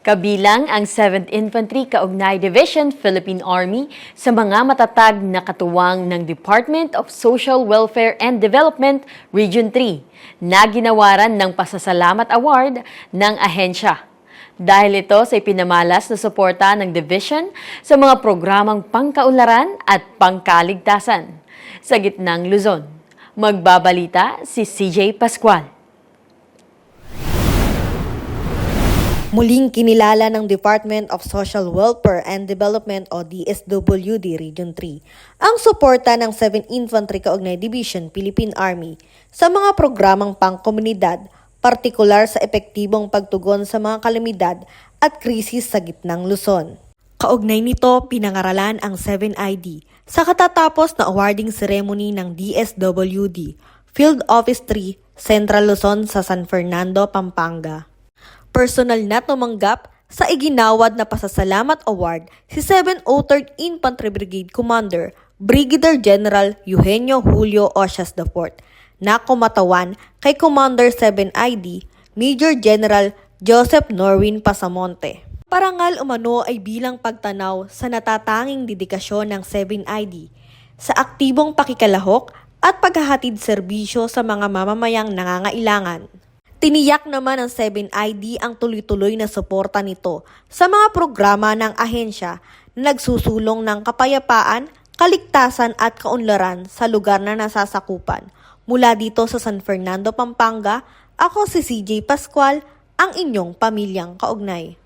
Kabilang ang 7th Infantry Kaugnay Division Philippine Army sa mga matatag na katuwang ng Department of Social Welfare and Development Region 3 na ginawaran ng Pasasalamat Award ng ahensya. Dahil ito sa ipinamalas na suporta ng division sa mga programang pangkaunlaran at pangkaligtasan sa gitnang Luzon. Magbabalita si CJ Pascual. Muling kinilala ng Department of Social Welfare and Development o DSWD Region 3 ang suporta ng 7 Infantry Kaugnay Division Philippine Army sa mga programang pangkomunidad, partikular sa epektibong pagtugon sa mga kalamidad at krisis sa gitnang Luzon. Kaugnay nito, pinangaralan ang 7ID sa katatapos na awarding ceremony ng DSWD Field Office 3 Central Luzon sa San Fernando, Pampanga. Personal na tumanggap sa iginawad na pasasalamat award si 703rd Infantry Brigade Commander Brigadier General Eugenio Julio Ocias IV na kumatawan kay Commander 7ID Major General Joseph Norwin Pasamonte. Parangal umano ay bilang pagtanaw sa natatanging dedikasyon ng 7ID sa aktibong pakikalahok at paghahatid serbisyo sa mga mamamayang nangangailangan. Tiniyak naman ng 7ID ang tuloy-tuloy na suporta nito sa mga programa ng ahensya na nagsusulong ng kapayapaan, kaligtasan at kaunlaran sa lugar na nasasakupan. Mula dito sa San Fernando, Pampanga, ako si CJ Pascual, ang inyong pamilyang kaugnay.